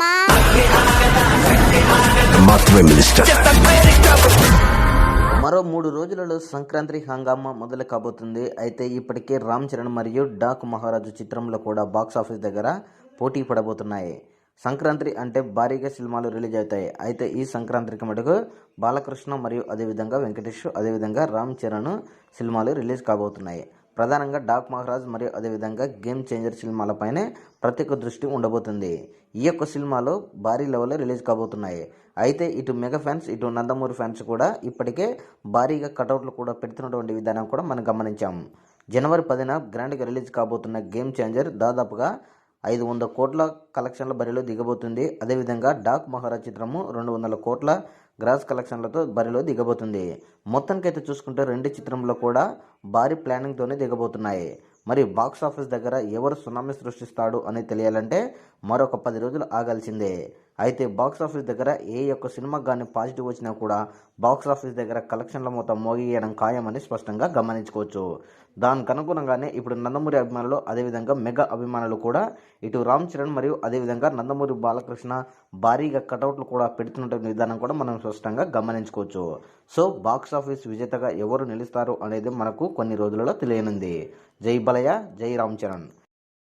మామా మాత్రమే మినిస్టర్ మరో మూడు రోజులలో సంక్రాంతి హంగామా మొదలు కాబోతుంది. అయితే ఇప్పటికే రామ్ చరణ్ మరియు డాక్ మహారాజు చిత్రంలో కూడా బాక్స్ ఆఫీస్ దగ్గర పోటీ పడబోతున్నాయి. సంక్రాంతి అంటే భారీగా సినిమాలు రిలీజ్ అవుతాయి. అయితే ఈ సంక్రాంతికి మటుకు బాలకృష్ణ మరియు అదేవిధంగా వెంకటేష్ అదేవిధంగా రామ్ చరణ్ సినిమాలు రిలీజ్ కాబోతున్నాయి. ప్రధానంగా డాక్ మహారాజ్ మరియు అదేవిధంగా గేమ్ చేంజర్ సినిమాలపైనే ప్రత్యేక దృష్టి ఉండబోతుంది. ఈ యొక్క సినిమాలు భారీ లెవెల్లో రిలీజ్ కాబోతున్నాయి. అయితే ఇటు మెగా ఫ్యాన్స్ ఇటు నందమూరి ఫ్యాన్స్ కూడా ఇప్పటికే భారీగా కటౌట్లు కూడా పెడుతున్నటువంటి విధానం కూడా మనం గమనించాం. జనవరి పదిన గ్రాండ్గా రిలీజ్ కాబోతున్న గేమ్ చేంజర్ దాదాపుగా ఐదు వందల కోట్ల కలెక్షన్ల బరిలో దిగబోతుంది. అదేవిధంగా డాక్ మహారాజ్ చిత్రము రెండు వందల కోట్ల గ్రాస్ కలెక్షన్లతో బరిలో దిగబోతుంది. మొత్తానికైతే చూసుకుంటే రెండు చిత్రంలో కూడా భారీ ప్లానింగ్తోనే దిగబోతున్నాయి. మరి బాక్స్ ఆఫీస్ దగ్గర ఎవరు సునామీ సృష్టిస్తాడు అని తెలియాలంటే మరొక పది రోజులు ఆగాల్సిందే. అయితే బాక్స్ ఆఫీస్ దగ్గర ఏ యొక్క సినిమా కానీ పాజిటివ్ వచ్చినా కూడా బాక్స్ ఆఫీస్ దగ్గర కలెక్షన్ల మొత్తం మోగియడం ఖాయమని స్పష్టంగా గమనించుకోవచ్చు. దానికి అనుగుణంగానే ఇప్పుడు నందమూరి అభిమానులు అదేవిధంగా మెగా అభిమానులు కూడా ఇటు రామ్ చరణ్ మరియు అదేవిధంగా నందమూరి బాలకృష్ణ భారీగా కటౌట్లు కూడా పెడుతున్న విధానం కూడా మనం స్పష్టంగా గమనించుకోవచ్చు. సో బాక్స్ ఆఫీస్ విజేతగా ఎవరు నిలుస్తారు అనేది మనకు కొన్ని రోజులలో తెలియనుంది. జై బలయ జై రామ్ చరణ్